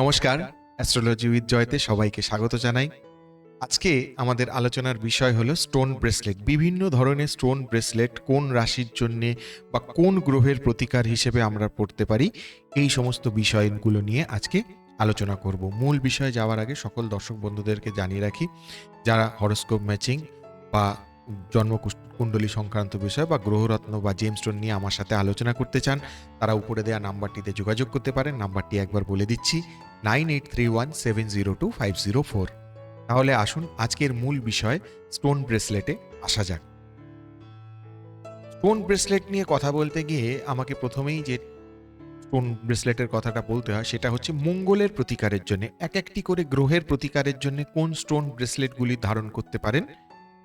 নমস্কার astrology with Jayate সবাইকে স্বাগত জানাই। আজকে আমাদের আলোচনার বিষয় হলো স্টোন ব্রেসলেট বিভিন্ন ধরনের স্টোন ব্রেসলেট কোন রাশির জন্য বা কোন গ্রহের প্রতিকার হিসেবে আমরা পড়তে পারি, এই সমস্ত বিষয়গুলো নিয়ে আজকে আলোচনা করব। মূল বিষয়ে যাওয়ার আগে সকল দর্শক বন্ধুদেরকে জানিয়ে রাখি, যারা হরস্কোপ ম্যাচিং বা জন্ম কুণ্ডলী সংক্রান্ত বিষয় বা গ্রহরত্ন বা জেমস্টোন নিয়ে আমার সাথে আলোচনা করতে চান, তারা উপরে দেওয়া নাম্বারটিতে যোগাযোগ করতে পারেন। নাম্বারটি একবার বলে দিচ্ছি nine eight three one seven zero two five zero four. তাহলে আসুন আজকের মূল বিষয় স্টোন ব্রেসলেটে আসা যাক। স্টোন ব্রেসলেট নিয়ে কথা বলতে গিয়ে আমাকে প্রথমেই যে স্টোন ব্রেসলেটের কথাটা বলতে হয়, সেটা হচ্ছে মঙ্গলের প্রতিকারের জন্য, এক একটি করে গ্রহের প্রতিকারের জন্য কোন স্টোন ব্রেসলেটগুলি ধারণ করতে পারেন,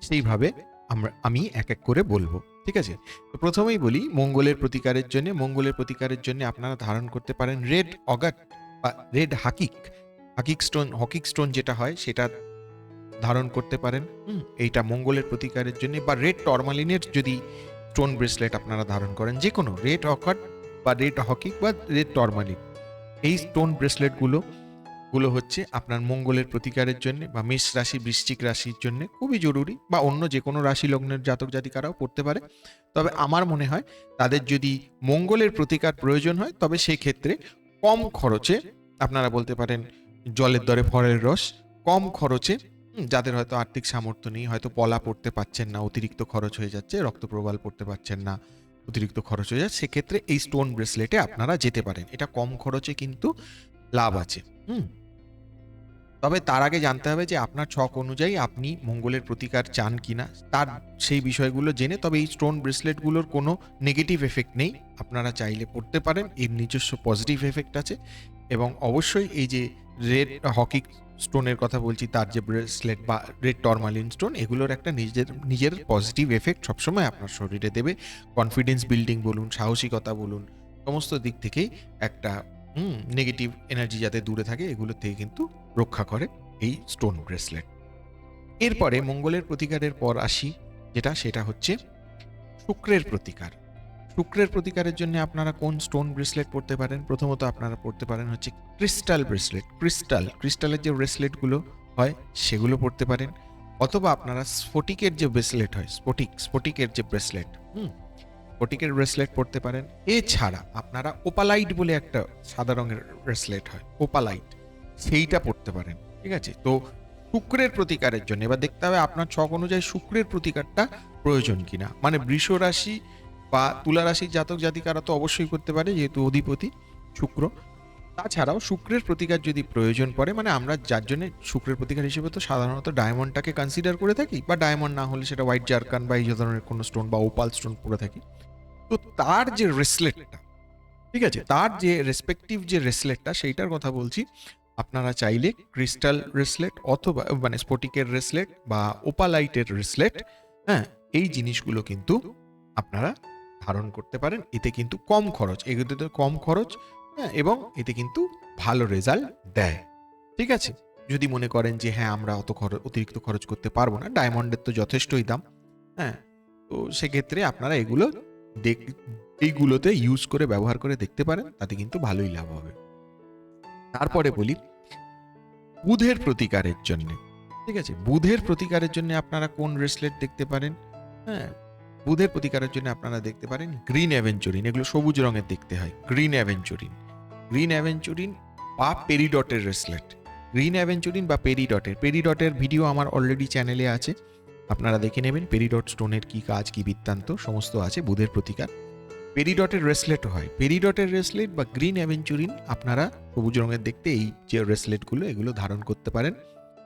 সেইভাবে আমরা, আমি এক এক করে বলব, ঠিক আছে? তো প্রথমেই বলি, মঙ্গলের প্রতিকারের জন্য, মঙ্গলের প্রতিকারের জন্য আপনারা ধারণ করতে পারেন রেড অগাট রেড হাকিক হাকিক স্টোন হকিক স্টোন যেটা হয়, সেটা ধারণ করতে পারেন। এইটা মঙ্গলের প্রতিকারের জন্য বা রেড টরমালিনের যদি স্টোন ব্রেসলেট আপনারা ধারণ করেন যে কোনো রেড অকাট বা রেড হকিক বা রেড টর্মালিন এই স্টোন ব্রেসলেটগুলো গুলো হচ্ছে আপনার মঙ্গলের প্রতিকারের জন্য বা মেষ রাশি, বৃশ্চিক রাশির জন্য খুবই জরুরি বা অন্য যে কোনো রাশি লগ্নের জাতক জাতিকারাও পড়তে পারে। তবে আমার মনে হয়, তাদের যদি মঙ্গলের প্রতিকার প্রয়োজন হয়, তবে সেই ক্ষেত্রে কম খরচে, আপনারা বলতে পারেন জলের দরে ফলের রস, কম খরচে যাদের হয়তো আর্থিক সামর্থ্য নেই, হয়তো পলা পড়তে পারছেন না, অতিরিক্ত খরচ হয়ে যাচ্ছে রক্ত প্রবাল পড়তে পারছেন না, অতিরিক্ত খরচ হয়ে যাচ্ছে, সেক্ষেত্রে এই স্টোন ব্রেসলেটে আপনারা যেতে পারেন। এটা কম খরচে কিন্তু লাভ আছে, হুম। তবে তার আগে জানতে হবে যে আপনার ছক অনুযায়ী আপনি মঙ্গলের প্রতিকার চান কিনা। তার সেই বিষয়গুলো জেনে, তবে এই স্টোন ব্রেসলেটগুলোর কোনো নেগেটিভ এফেক্ট নেই। আপনারা চাইলে পড়তে পারেন, এর নিজস্ব পজিটিভ এফেক্ট আছে। এবং অবশ্যই এই যে রেড হকি স্টোনের কথা বলছি, তার যে ব্রেসলেট বা রেড টরমালিন স্টোন, এগুলোর একটা নিজের নিজের পজিটিভ এফেক্ট সবসময় আপনার শরীরে দেবে। কনফিডেন্স বিল্ডিং বলুন, সাহসিকতা বলুন, সমস্ত দিক থেকেই একটা হুম নেগেটিভ এনার্জি যাতে দূরে থাকে এগুলো থেকে কিন্তু রক্ষা করে এই স্টোন ব্রেসলেট এরপরে মঙ্গলের প্রতিকারের পর আসি যেটা সেটা হচ্ছে শুক্রের প্রতিকার। শুক্রের প্রতিকারের জন্য আপনারা কোন স্টোন ব্রেসলেট পড়তে পারেন? প্রথমত আপনারা পড়তে পারেন হচ্ছে ক্রিস্টাল ব্রেসলেট ক্রিস্টাল ক্রিস্টালের যে ব্রেসলেটগুলো হয় সেগুলো পড়তে পারেন। অথবা আপনারা স্ফটিকের যে ব্রেসলেট হয় স্ফটিক স্ফটিকের যে ব্রেসলেট হুম স্ফটিকের ব্রেসলেট পড়তে পারেন। এছাড়া আপনারা ওপালাইট বলে একটা সাদা রঙের ব্রেসলেট হয় ওপালাইট সেইটা পড়তে পারেন, ঠিক আছে? তো শুক্রের প্রতিকারের জন্য, এবার দেখতে হবে আপনার ছক অনুযায়ী শুক্রের প্রতিকারটা প্রয়োজন কিনা। মানে বৃষ রাশি বা তুলা রাশির জাতক জাতিকারা তো অবশ্যই করতে পারে, যেহেতু অধিপতি শুক্র। তাছাড়াও শুক্রের প্রতিকার যদি প্রয়োজন পড়ে মানে আমরা যার জন্য শুক্রের প্রতিকার হিসেবে তো সাধারণত ডায়মন্ডটাকে কনসিডার করে থাকি, বা ডায়মন্ড না হলে সেটা হোয়াইট জারকান বা এই ধরনের কোনো স্টোন বা ওপাল স্টোন পরে থাকি। তো তার যে রেসলেটটা, ঠিক আছে? তার যে রেসপেক্টিভ যে রেসলেটটা, সেইটার কথা বলছি। আপনারা চাইলে ক্রিস্টাল রেসলেট অথবা মানে স্ফটিকের রেসলেট বা ওপালাইটের রেসলেট হ্যাঁ এই জিনিসগুলো কিন্তু আপনারা ধারণ করতে পারেন। এতে কিন্তু কম খরচ, এগুলোতে কম খরচ হ্যাঁ এবং এতে কিন্তু ভালো রেজাল্ট দেয়। ঠিক আছে? যদি মনে করেন যে হ্যাঁ আমরা অত খরচ, অতিরিক্ত খরচ করতে পারব না ডায়মন্ডের তো যথেষ্টই দাম হ্যাঁ তো সেক্ষেত্রে আপনারা এগুলো এইগুলোতে ইউজ করে ব্যবহার করে দেখতে পারেন তাতে কিন্তু ভালোই লাভ হবে। তারপরে বলি বুধের প্রতিকারের জন্য। ঠিক আছে? বুধের প্রতিকারের জন্য আপনারা কোন রেসলেট দেখতে পারেন? হ্যাঁ বুধের প্রতিকারের জন্য আপনারা দেখতে পারেন গ্রিন অ্যাভেঞ্চুরিন এগুলো সবুজ রঙের দেখতে হয় গ্রিন অ্যাভেঞ্চুরিন গ্রিন অ্যাভেঞ্চুরিন বা পেরিডটের রেসলেট গ্রিন অ্যাভেঞ্চুরিন বা পেরিডটের পেরিডটের ভিডিও আমার অলরেডি চ্যানেলে আছে। আপনারা দেখে নেবেন পেরিডট স্টোনের কি কাজ, কি বৃত্তান্ত, সমস্ত আছে, বুধের প্রতিকার। পেরিডটের রেসলেট হয়। পেরিডটের রেসলেট বা গ্রিন অ্যাভেঞ্চুরিন আপনারা সবুজ রঙের দেখতে এই যে রেসলেটগুলো, এগুলো ধারণ করতে পারেন।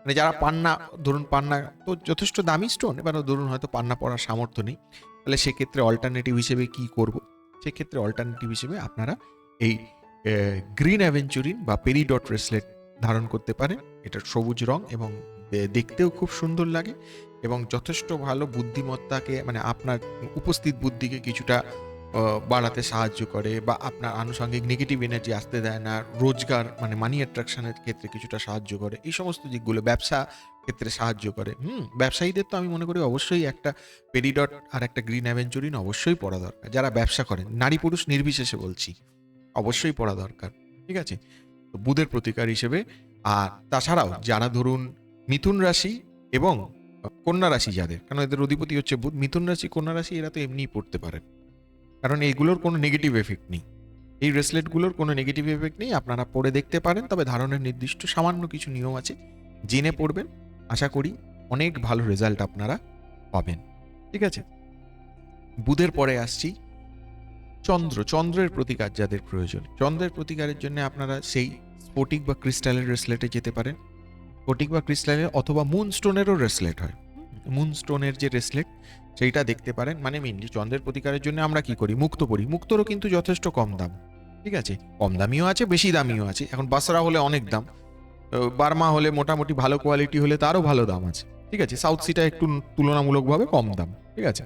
মানে যারা পান্না, ধরুন পান্না তো যথেষ্ট দামি স্টোন এবার ধরুন হয়তো পান্না পড়ার সামর্থ্য নেই। তাহলে সেক্ষেত্রে অল্টারনেটিভ হিসেবে কি করব? সেক্ষেত্রে অল্টারনেটিভ হিসেবে আপনারা এই গ্রিন অ্যাভেঞ্চুরিন বা পেরিডট রেসলেট ধারণ করতে পারেন। এটা সবুজ রং এবং দেখতেও খুব সুন্দর লাগে এবং যথেষ্ট ভালো বুদ্ধিমত্তাকে মানে আপনার উপস্থিত বুদ্ধিকে কিছুটা বাড়াতে সাহায্য করে বা আপনার আনুষঙ্গিক নেগেটিভ এনার্জি আসতে দেয় না, রোজগার মানে মানি অ্যাট্রাকশনের ক্ষেত্রে কিছুটা সাহায্য করে, এই সমস্ত দিকগুলো ব্যবসা ক্ষেত্রে সাহায্য করে। হুম, ব্যবসায়ীদের তো আমি মনে করি অবশ্যই একটা পেরিডট আর একটা গ্রিন অ্যাভেঞ্চুরিন অবশ্যই পড়া দরকার। যারা ব্যবসা করেন, নারী পুরুষ নির্বিশেষে বলছি, অবশ্যই পড়া দরকার, ঠিক আছে? বুধের প্রতিকার হিসেবে, আর তাছাড়াও যারা ধরুন মিথুন রাশি এবং কন্যা রাশি যাদের, কারণ এদের অধিপতি হচ্ছে বুধ, মিথুন রাশি, কন্যা রাশি এরা তো এমনিই পড়তে পারেন কারণ এইগুলোর কোনো নেগেটিভ এফেক্ট নেই। এই ব্রেসলেটগুলোর কোনো নেগেটিভ এফেক্ট নেই, আপনারা পরে দেখতে পারেন, তবে ধারণের নির্দিষ্ট সামান্য কিছু নিয়ম আছে, জেনে পড়বেন। আশা করি অনেক ভালো রেজাল্ট আপনারা পাবেন। ঠিক আছে? বুধের পরে আসছি। চন্দ্র, চন্দ্রের প্রতিকার যাদের প্রয়োজন, চন্দ্রের প্রতিকারের জন্য আপনারা সেই স্ফটিক বা ক্রিস্টালের ব্রেসলেটে যেতে পারেন। স্ফটিক বা ক্রিস্টালের অথবা মুন স্টোনেরও ব্রেসলেট হয়। মুন স্টোনের যে রেসলেট সেইটা দেখতে পারেন। মানে মেনলি চন্দ্রের প্রতিকারের জন্য আমরা কি করি? মুক্ত পড়ি মুক্তরও কিন্তু যথেষ্ট কম দাম। ঠিক আছে? কম দামিও আছে বেশি দামিও আছে। এখন বাসরা হলে অনেক দাম। বার্মা হলে মোটামুটি ভালো কোয়ালিটি হলে তারও ভালো দাম আছে। ঠিক আছে? সাউথ সিটা একটু তুলনামূলকভাবে কম দাম। ঠিক আছে?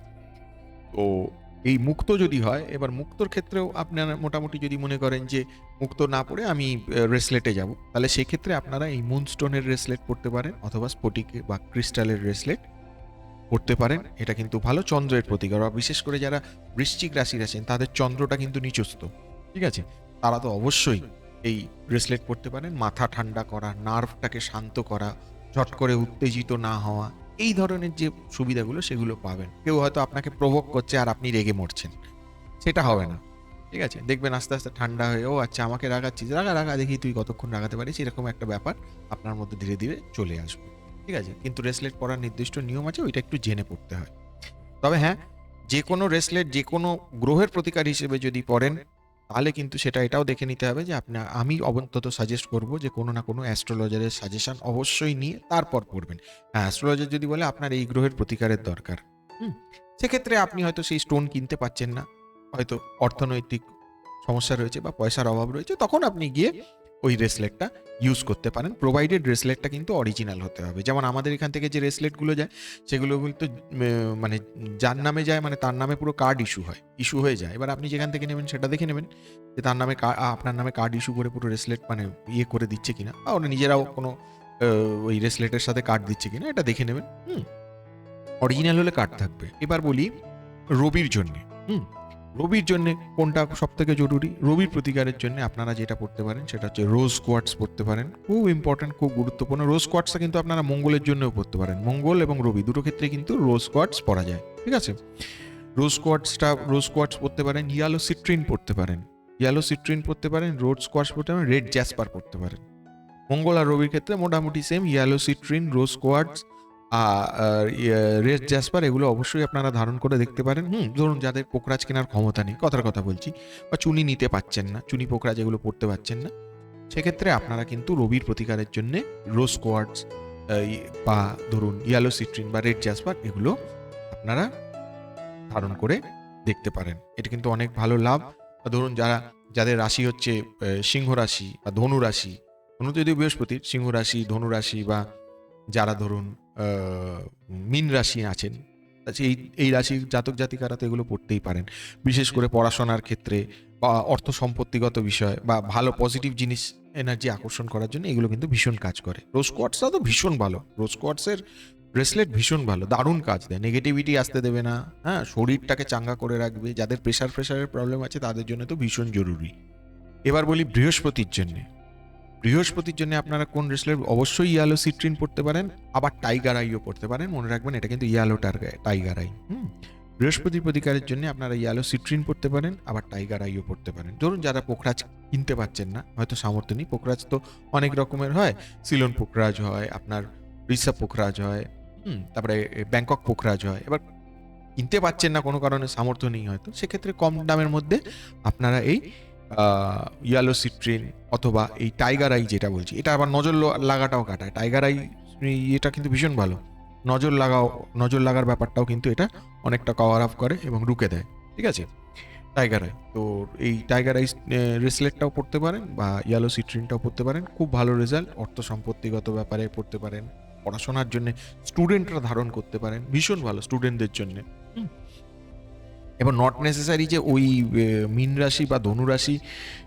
তো এই মুক্ত যদি হয়, এবার মুক্তর ক্ষেত্রেও আপনারা মোটামুটি যদি মনে করেন যে মুক্ত না পড়ে আমি রেসলেটে যাব। তাহলে সেক্ষেত্রে আপনারা এই মুনস্টোনের রেসলেট পড়তে পারেন অথবা স্ফটিক বা ক্রিস্টালের রেসলেট পড়তে পারেন। এটা কিন্তু ভালো চন্দ্রের প্রতিকার আর বিশেষ করে যারা বৃশ্চিক রাশির আছেন, তাদের চন্দ্রটা কিন্তু নিচস্ত ঠিক আছে? তারা তো অবশ্যই এই ব্রেসলেট পড়তে পারেন। মাথা ঠান্ডা করা নার্ভটাকে শান্ত করা, ঝট করে উত্তেজিত না হওয়া। এই ধরনের যে সুবিধাগুলো সেগুলো পাবেন। কেউ হয়তো আপনাকে প্রভোগ করছে আর আপনি রেগে মরছেন। সেটা হবে না। ঠিক আছে? দেখবেন আস্তে আস্তে ঠান্ডা হয়ে, ও আচ্ছা আমাকে রাগাচ্ছিস। রাগা রাগা, দেখি তুই কতক্ষণ রাগাতে পারিস। এরকম একটা ব্যাপার আপনার মধ্যে ধীরে ধীরে চলে আসবে। ঠিক আছে? কিন্তু রেসলেট পরার নির্দিষ্ট নিয়ম আছে, ওইটা একটু জেনে পড়তে হয়। তবে হ্যাঁ যে কোনো রেসলেট যে কোনো গ্রহের প্রতিকার হিসেবে যদি পড়েন তাহলে কিন্তু সেটা এটাও দেখে নিতে হবে যে আপনার আমি অন্তত সাজেস্ট করব যে কোনো না কোনো অ্যাস্ট্রোলজারের সাজেশান অবশ্যই নিয়ে তারপর পড়বেন হ্যাঁ অ্যাস্ট্রোলজার যদি বলে আপনার এই গ্রহের প্রতিকারের দরকার, হুম, সেক্ষেত্রে আপনি হয়তো সেই স্টোন কিনতে পাচ্ছেন না। হয়তো অর্থনৈতিক সমস্যা রয়েছে বা পয়সার অভাব রয়েছে, তখন আপনি গিয়ে ওই রেসলেটটা ইউজ করতে পারেন। প্রোভাইডেড রেসলেটটা কিন্তু অরিজিনাল হতে হবে। যেমন আমাদের এখান থেকে যে রেসলেটগুলো যায়, সেগুলো কিন্তু মানে যার নামে যায় মানে তার নামে পুরো কার্ড ইস্যু হয়। ইস্যু হয়ে যায়। এবার আপনি যেখান থেকে নেবেন, সেটা দেখে নেবেন যে তার নামে আপনার নামে কার্ড ইস্যু করে পুরো রেসলেট মানে ইয়ে করে দিচ্ছে কিনা। বা ওরা নিজেরাও কোনো ওই রেসলেটের সাথে কার্ড দিচ্ছে কিনা, এটা দেখে নেবেন। হুম। অরিজিনাল হলে কার্ড থাকবে। এবার বলি রবির জন্যে। হুম। রবির জন্য কোনটা সব থেকে জরুরি? রবির প্রতিকারের জন্য আপনারা যেটা পড়তে পারেন সেটা হচ্ছে রোজ কোয়ার্টস পড়তে পারেন। খুব ইম্পর্টেন্ট খুব গুরুত্বপূর্ণ। রোজ কোয়ার্টসটা কিন্তু আপনারা মঙ্গলের জন্যও পড়তে পারেন। মঙ্গল এবং রবি দুটো ক্ষেত্রে কিন্তু রোজ কোয়ার্টস পড়া যায়। ঠিক আছে? রোজ কোয়ার্টসটা রোজ কোয়ার্টস পড়তে পারেন ইয়ালো সিট্রিন পড়তে পারেন। ইয়ালো সিট্রিন পড়তে পারেন রোড স্কোয়াশ পড়তে পারেন রেড জ্যাসপার পড়তে পারেন। মঙ্গল আর রবির ক্ষেত্রে মোটামুটি same yellow citrine rose quartz red jasper এগুলো অবশ্যই আপনারা ধারণ করে দেখতে পারেন। হুম, ধরুন যাদের পোকরাজ কেনার ক্ষমতা নেই, কথার কথা বলছি। বা চুনি নিতে পাচ্ছেন না, চুনি পোকরাজ এগুলো পড়তে পাচ্ছেন না। সেক্ষেত্রে আপনারা কিন্তু রবির প্রতিকারের জন্য রোজ কোয়ার্টস বা ধরুন ইয়ালো সিট্রিন বা রেড জ্যাসপার এগুলো আপনারা ধারণ করে দেখতে পারেন। এটা কিন্তু অনেক ভালো লাভ। বা ধরুন যারা, যাদের রাশি হচ্ছে সিংহ রাশি বা ধনু রাশি ধনু যদি বৃহস্পতির সিংহ রাশি, ধনু রাশি বা যারা ধরুন মীন রাশি আছেন। আচ্ছা, এই এই রাশির জাতক জাতিকারা তো এগুলো পড়তেই পারেন। বিশেষ করে পড়াশোনার ক্ষেত্রে বা অর্থ সম্পত্তিগত বিষয় বা ভালো পজিটিভ জিনিস এনার্জি আকর্ষণ করার জন্য এগুলো কিন্তু ভীষণ কাজ করে। রোজ কোয়ার্টসটা তো ভীষণ ভালো। রোজ কোয়ার্টসের ব্রেসলেট ভীষণ ভালো। দারুণ কাজ দেয়। নেগেটিভিটি আসতে দেবে না। হ্যাঁ শরীরটাকে চাঙ্গা করে রাখবে। যাদের প্রেশার প্রেশারের প্রবলেম আছে তাদের জন্য তো ভীষণ জরুরি। এবার বলি বৃহস্পতির জন্য। বৃহস্পতির জন্য আপনারা কোন ব্রেসলেট অবশ্যই ইয়ালো সিট্রিন পড়তে পারেন, আবার টাইগার আইও পড়তে পারেন, মনে রাখবেন এটা কিন্তু ইয়ালো টাইগার আই হুম? বৃহস্পতির প্রতিকারের জন্য আপনারা ইয়ালো সিট্রিন পড়তে পারেন, আবার টাইগার আইও পড়তে পারেন। ধরুন যারা পোখরাজ কিনতে পারছেন না, হয়তো সামর্থ্য নেই পোখরাজ তো অনেক রকমের হয়, সিলন পোখরাজ হয়, আপনার রিসা পোখরাজ হয়, হুম, তারপরে ব্যাংকক পোখরাজ হয়, এবার কিনতে পারছেন না কোনো কারণে, সামর্থ্য নেই হয়তো, সেক্ষেত্রে কম দামের মধ্যে আপনারা এই ইয়ালো সিট্রিন অথবা এই টাইগার আই যেটা বলছি, এটা আবার নজর লাগাটাও কাটায়। টাইগার আই এটা কিন্তু ভীষণ ভালো। নজর লাগাও, নজর লাগার ব্যাপারটাও কিন্তু এটা অনেকটা কভার আপ করে এবং রুকে দেয়। ঠিক আছে? টাইগার আই তো এই টাইগার আই রেসলেটটাও পড়তে পারেন বা ইয়ালো সিট্রিনটাও পড়তে পারেন। খুব ভালো রেজাল্ট অর্থ সম্পত্তিগত ব্যাপারে পড়তে পারেন। পড়াশোনার জন্য স্টুডেন্টরা ধারণ করতে পারেন। ভীষণ ভালো স্টুডেন্টদের জন্য। এবার নট নেসেসারি যে ওই মীন রাশি বা ধনু রাশি,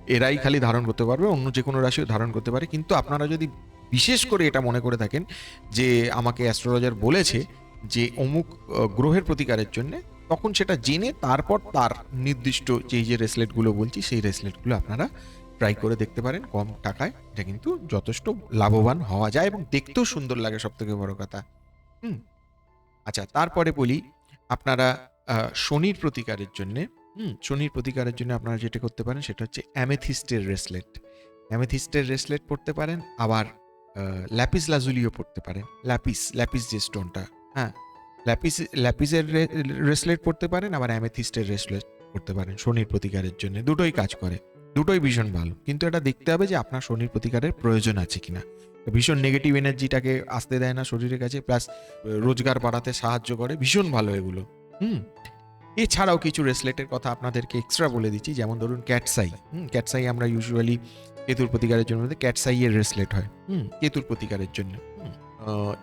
এরাই খালি ধারণ করতে পারবে, অন্য যে কোনো রাশিও ধারণ করতে পারে। কিন্তু আপনারা যদি বিশেষ করে এটা মনে করে থাকেন যে, আমাকে অ্যাস্ট্রোলজার বলেছে যে, অমুক গ্রহের প্রতিকারের জন্যে, তখন সেটা জেনে তারপর তার নির্দিষ্ট যেই যে রেসলেটগুলো বলছি, সেই রেসলেটগুলো আপনারা ট্রাই করে দেখতে পারেন কম টাকায়। এটা কিন্তু যথেষ্ট লাভবান হওয়া যায় এবং দেখতেও সুন্দর লাগে সব থেকে বড় কথা। হুম। আচ্ছা তারপরে বলি, আপনারা শনির প্রতিকারের জন্য, হুম, শনির প্রতিকারের জন্য আপনারা যেটা করতে পারেন সেটা হচ্ছে অ্যামেথিস্টের রেসলেট। অ্যামেথিস্টের রেসলেট পড়তে পারেন, আবার ল্যাপিস লাজুলিও পড়তে পারেন। ল্যাপিস ল্যাপিস যে স্টোনটা হ্যাঁ ল্যাপিস, ল্যাপিসের রেসলেট পড়তে পারেন, আবার অ্যামেথিস্টের রেসলেট পড়তে পারেন শনির প্রতিকারের জন্য। দুটোই কাজ করে, দুটোই ভীষণ ভালো। কিন্তু এটা দেখতে হবে যে আপনার শনির প্রতিকারের প্রয়োজন আছে কিনা। ভীষণ নেগেটিভ এনার্জিটাকে আসতে দেয় না শরীরের কাছে প্লাস রোজগার বাড়াতে সাহায্য করে। ভীষণ ভালো এগুলো। হুম। এছাড়াও কিছু রেসলেটের কথা আপনাদেরকে এক্সট্রা বলে দিচ্ছি, যেমন ধরুন ক্যাটসাই হুম ক্যাটসাই আমরা ইউজুয়ালি কেতুর প্রতিকারের জন্য ক্যাটসাই এর রেসলেট হয়, হুম, কেতুর প্রতিকারের জন্য।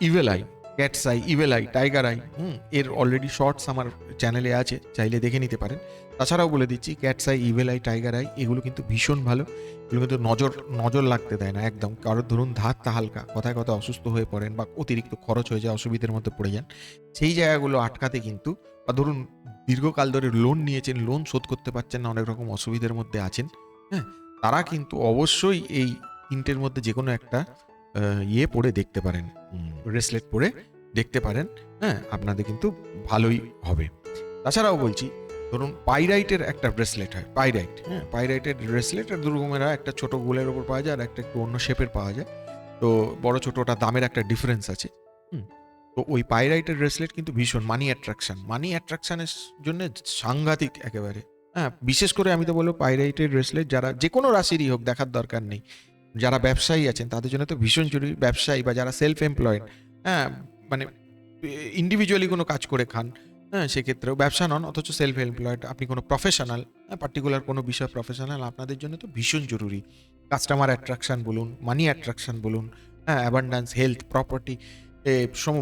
Evil eye cat's eye evil eye tiger eye হুম, এর অলরেডি শর্টস আমার চ্যানেলে আছে, চাইলে দেখে নিতে পারেন। তাছাড়াও বলে দিচ্ছি cat's eye evil eye tiger eye এগুলো কিন্তু ভীষণ ভালো। এগুলো কিন্তু নজর নজর লাগতে দেয় না একদম। কারোর ধরুন ধাত তা হালকা, কথায় কথা অসুস্থ হয়ে পড়েন বা অতিরিক্ত খরচ হয়ে যায়, অসুবিধার মধ্যে পড়ে যান, সেই জায়গাগুলো আটকাতে কিন্তু বা ধরুন দীর্ঘকাল ধরে লোন নিয়েছেন লোন শোধ করতে পারছেন না, অনেক রকম অসুবিধার মধ্যে আছেন হ্যাঁ? তারা কিন্তু অবশ্যই এই তিনটের মধ্যে যে কোনো একটা ইয়ে পড়ে দেখতে পারেন ব্রেসলেট পরে দেখতে পারেন হ্যাঁ? আপনাদের কিন্তু ভালোই হবে। তাছাড়াও বলছি, ধরুন পাইরাইটের একটা ব্রেসলেট হয় পাইরাইট হ্যাঁ? পাইরাইটের ব্রেসলেট আর দুর্গমেরা একটা ছোট গোলের ওপর পাওয়া যায় আর একটা একটু অন্য শেপের পাওয়া যায়। তো বড় ছোটটা দামের একটা ডিফারেন্স আছে তো ওই পাইরাইটের ব্রেসলেট কিন্তু ভীষণ মানি অ্যাট্রাকশন মানি অ্যাট্রাকশনের জন্য সাংঘাতিক একেবারে। হ্যাঁ বিশেষ করে আমি তো বলব পাইরাইটের ব্রেসলেট যারা যে কোনো রাশিরই হোক, দেখার দরকার নেই। যারা ব্যবসায়ী আছেন, তাদের জন্য তো ভীষণ জরুরি, ব্যবসায়ী বা যারা সেলফ এমপ্লয়েড হ্যাঁ মানে ইন্ডিভিজুয়ালি কোনো কাজ করে খান হ্যাঁ সেক্ষেত্রেও ব্যবসা নন, অথচ সেলফ এমপ্লয়েড আপনি কোনো প্রফেশনাল হ্যাঁ পার্টিকুলার কোনো বিষয় প্রফেশনাল আপনাদের জন্য তো ভীষণ জরুরি। কাস্টমার অ্যাট্রাকশন বলুন মানি অ্যাট্রাকশন বলুন হ্যাঁ abundance health property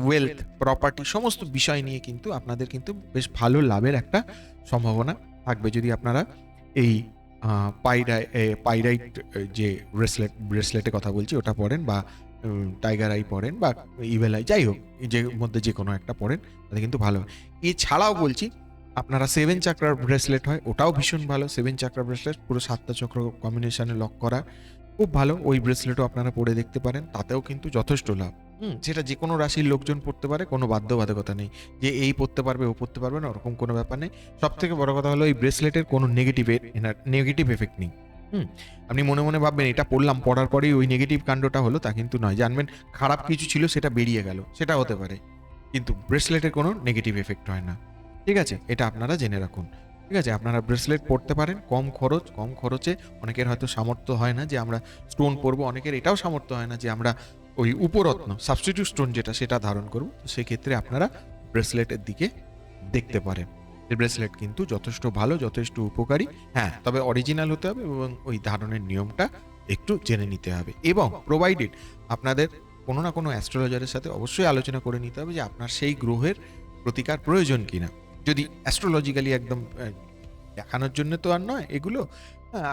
wealth property সমস্ত বিষয় নিয়ে কিন্তু আপনাদের কিন্তু বেশ ভালো লাভের একটা সম্ভাবনা থাকবে। যদি আপনারা এই পাইরাই পাইরাইট যে ব্রেসলেট ব্রেসলেটের কথা বলছি ওটা পড়েন বা টাইগার আই পড়েন বা ইভেল আই যাই হোক যে মধ্যে যে কোনো একটা পড়েন তাতে কিন্তু ভালো। হয়। এছাড়াও বলছি আপনারা সেভেন চাকরার ব্রেসলেট হয় ওটাও ভীষণ ভালো। সেভেন চাকরা ব্রেসলেট পুরো সাতটা চক্র কম্বিনেশানে লক করা। খুব ভালো। ওই ব্রেসলেটও আপনারা পরে দেখতে পারেন তাতেও কিন্তু যথেষ্ট লাভ। হুম। সেটা যে কোনো রাশির লোকজন পড়তে পারে কোনো বাধ্যবাধকতা নেই। যে এই পড়তে পারবে ও পড়তে পারবে না ওরকম কোনো ব্যাপার নেই। সব থেকে বড় কথা হলো এই ব্রেসলেটের কোনো নেগেটিভ নেগেটিভ এফেক্ট নেই। হুম। আপনি মনে মনে ভাববেন এটা পড়লাম পড়ার পরেই ওই নেগেটিভ কাণ্ডটা হলো তা কিন্তু নয়। জানবেন খারাপ কিছু ছিল সেটা বেরিয়ে গেল। সেটা হতে পারে। কিন্তু ব্রেসলেটের কোনো নেগেটিভ এফেক্ট হয় না। ঠিক আছে? এটা আপনারা জেনে রাখুন। ঠিক আছে, আপনারা ব্রেসলেট পড়তে পারেন, কম খরচ, কম খরচে অনেকের হয়তো সামর্থ্য হয় না যে আমরা স্টোন পরবো, অনেকের এটাও সামর্থ্য হয় না যে আমরা ওই উপরত্ন সাবস্টিটিউট স্টোন যেটা সেটা ধারণ করব। তো সেক্ষেত্রে আপনারা ব্রেসলেটের দিকে দেখতে পারেন। এই ব্রেসলেট কিন্তু যথেষ্ট ভালো, যথেষ্ট উপকারী। হ্যাঁ তবে অরিজিনাল হতে হবে এবং ওই ধারণের নিয়মটা একটু জেনে নিতে হবে। এবং প্রোভাইডেড আপনাদের কোনো না কোনো অ্যাস্ট্রোলজারের সাথে অবশ্যই আলোচনা করে নিতে হবে যে আপনার সেই গ্রহের প্রতিকার প্রয়োজন কিনা। যদি অ্যাস্ট্রোলজিক্যালি একদম দেখানোর জন্য তো আর নয়, এগুলো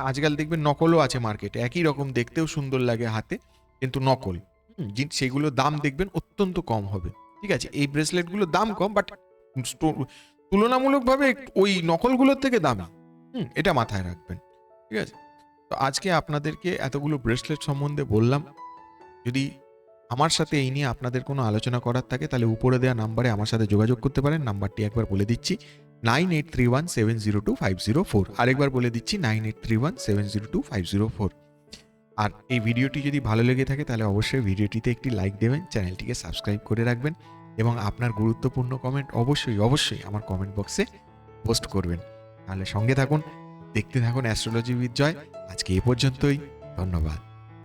আজকাল দেখবেন নকলও আছে মার্কেটে একই রকম দেখতেও সুন্দর লাগে হাতে, কিন্তু নকল। সেগুলো দাম দেখবেন অত্যন্ত কম হবে। ঠিক আছে, এই ব্রেসলেটগুলোর দাম কম বাট তুলনামূলকভাবে ওই নকলগুলোর থেকে দামি। হুম, এটা মাথায় রাখবেন। ঠিক আছে? তো আজকে আপনাদেরকে এতগুলো ব্রেসলেট সম্বন্ধে বললাম। যদি আমার সাথে এই নিয়ে আপনাদের কোনো আলোচনা করার থাকে, তাহলে উপরে দেওয়া নাম্বারে আমার সাথে যোগাযোগ করতে পারেন। নাম্বারটি একবার বলে দিচ্ছি, nine eight three one seven zero two five zero four. আরেকবার বলে দিচ্ছি, nine eight three one seven zero two five zero four. আর এই ভিডিওটি যদি ভালো লেগে থাকে, তাহলে অবশ্যই ভিডিওটিতে একটি লাইক দেবেন, চ্যানেলটিকে সাবস্ক্রাইব করে রাখবেন এবং আপনার গুরুত্বপূর্ণ কমেন্ট অবশ্যই অবশ্যই আমার কমেন্ট বক্সে পোস্ট করবেন। তাহলে সঙ্গে থাকুন, দেখতে থাকুন অ্যাস্ট্রোলজি উইথ জয়। আজকে এ পর্যন্তই, ধন্যবাদ।